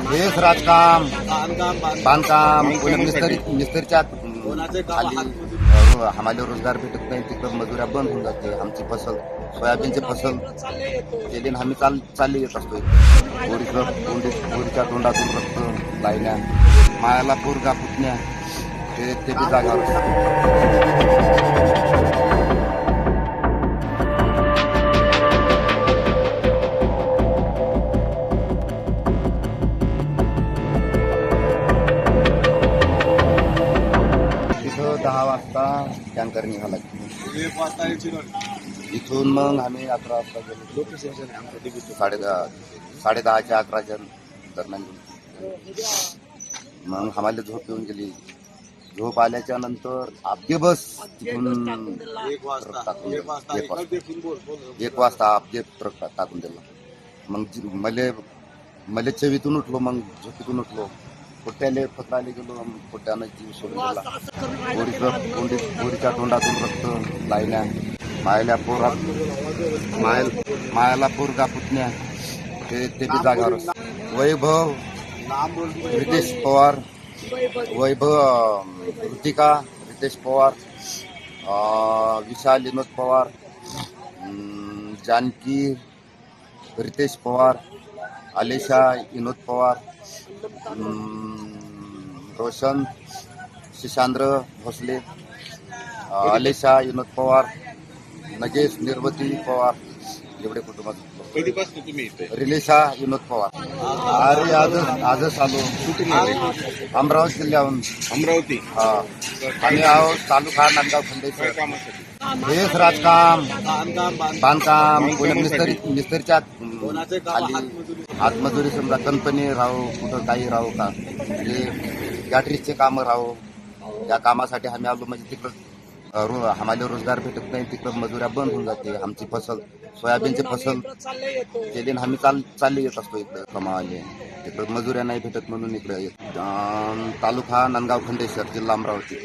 हेच राजकाम बांधकाम मिस्त्री मिस्त्रीच्या खाली आम्हाला रोजगार भेटत नाही तिकडं मजुऱ्या बंद होऊन जाते आमची फसल सोयाबीनची फसल केली दिन आम्ही चाल चालली येत असतो गोरीचं तोंडी गोरीच्या तोंडातून रक्त लायण्या मायाला पोरगा पुतण्या ते ते बी जागावर दहा वाजता टँकर निघाला. इथून मग आम्ही अकरा वाजता गेलो. लोकेशन साडे दहा साडे दहाच्या अकराच्या दरम्यान गेलो. मग आम्हाला झोप येऊन गेली. झोप आल्याच्यानंतर आपगे बस तिथून एक वाजता टाकून एक एक वाजता. ट्रक टाकून दिला. मग मले मले चवीतून उठलो मग झोपीतून उठलो. पोट्याले पत्राले गेलो मग पोट्यानं जीव सोडून दिला बोरीचं तोंडी बोरीच्या तोंडातून रक्त लायण्या मायला पोरा मायल मायाला पोरगा पुतण्या. ते ते बी जागावर वैभव रितेश पवार. वैभव ऋतिका रितेश पवार विशाल विनोद पवार जानकी रितेश पवार आलेशा विनोद पवार रोशन शिशांद्र भोसले अं, आलेशा विनोद पवार नगेश निर्वती पवार एवढे कुटुंबात कधीपासून तुम्ही इथे? रिलेशा विनोद पवार. अरे आजच आजच आलो कुठून आले? अमरावती जिल्ह्याहून. अमरावती? हा. आम्ही आहोत तालुका नांदगाव खंडेश्वर कामासाठी. हेच राजकाम. बांधकाम मिस्त्री मिस्त्रीच्या खाली. हातमजुरी समजा कंपनी राहो कुठं काही राहो का? म्हणजे गॅटरीजचे कामं राहो. या कामासाठी आम्ही आलो म्हणजे तिकडं रो आम्हाला रोजगार भेटत नाही. तिकडं मजुऱ्या बंद होऊन जाते. आमची फसल सोयाबीनची फसल केली आणि आम्ही चाल चालली येत असतो इकडं. कमावाले तिकडं मजुऱ्या नाही भेटत म्हणून इकडे तालुका नांदगाव खंडेश्वर जिल्हा अमरावती.